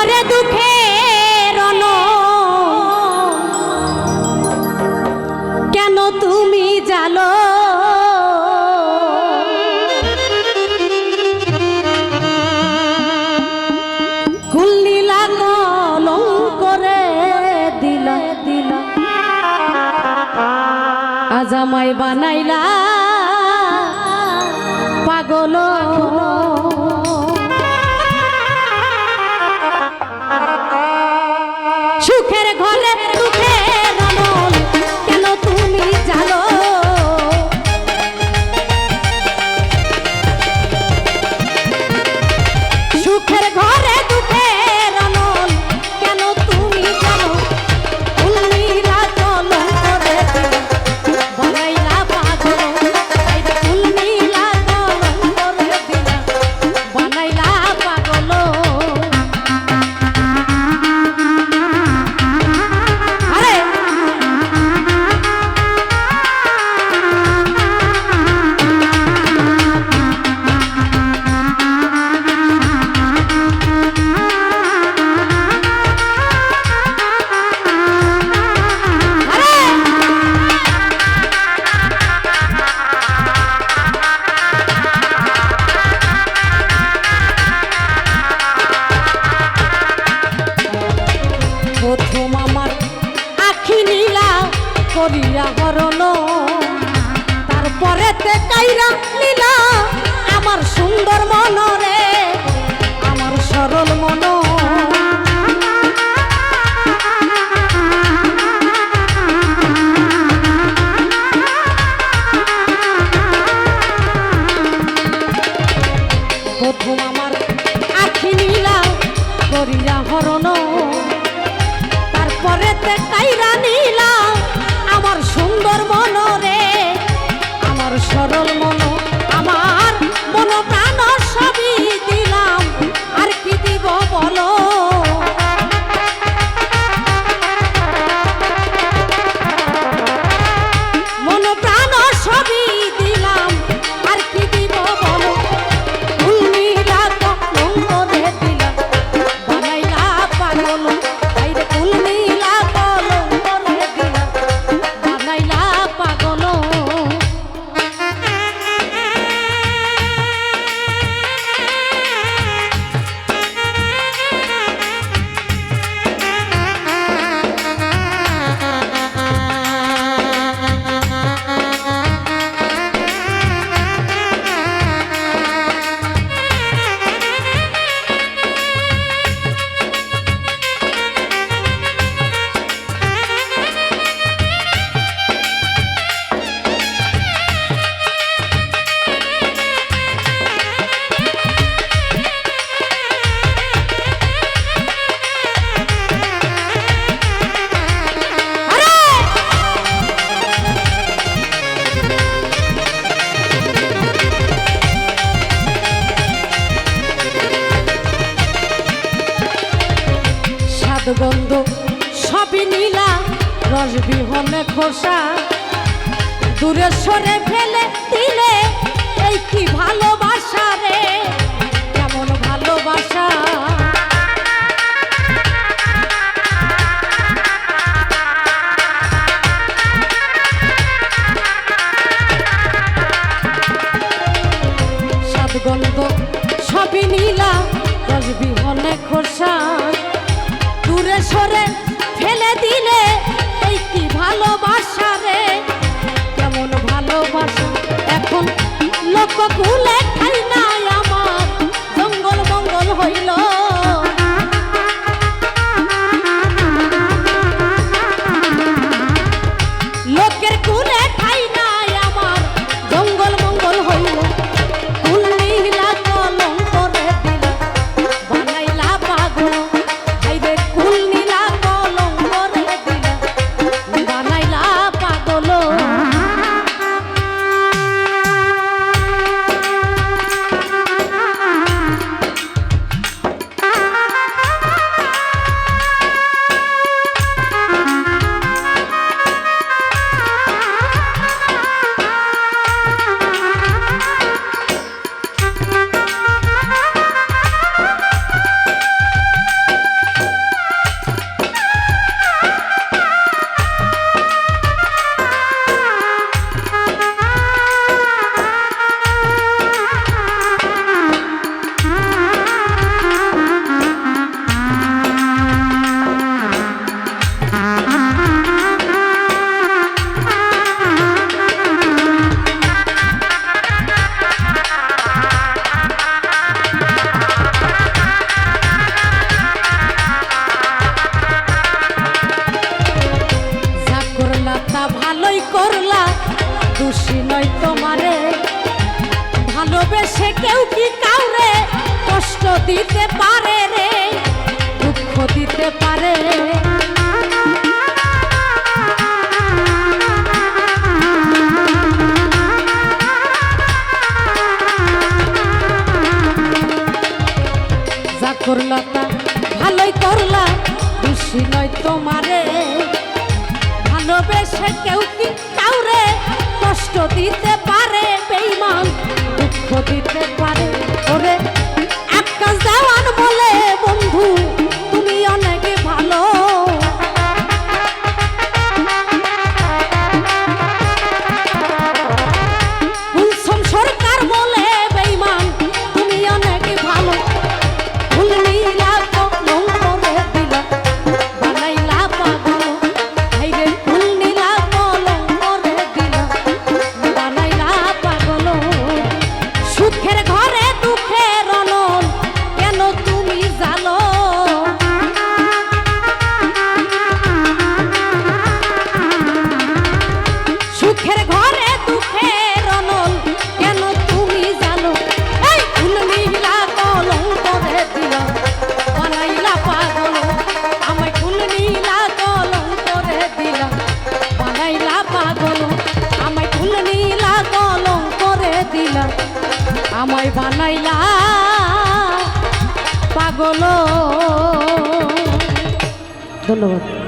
ওরে দুঃখে কেন তুমি জানো? করে আজামাই বানাইলা পাগল। প্রথম আমার আখি নীলা করিয়া হরণ। তারপরে তে কাইরা নীলা আমার সুন্দর মনরে, আমার সরল মন রস বিহনে খোসা। দূরে সরে ফেলে দিলে, এই কি ভালোবাসা রে? কেমন ভালোবাসা? গন্ধ সবই নীলা রস বিহনে খোসা। দূরে সরে Баку ভালোই করলা খুশি নয় তোমারে। ভালোবেসে কেউ কি কাউরে কষ্ট দিতে পারে রে, দুঃখ দিতে পারে। ভালোবেসে কেউ কি কাউরে কষ্ট দিতে পারে বেইমান দুঃখ দিতে পারে ওরে? বলে আমায় বানাইলা। পাগল ধন্যবাদ।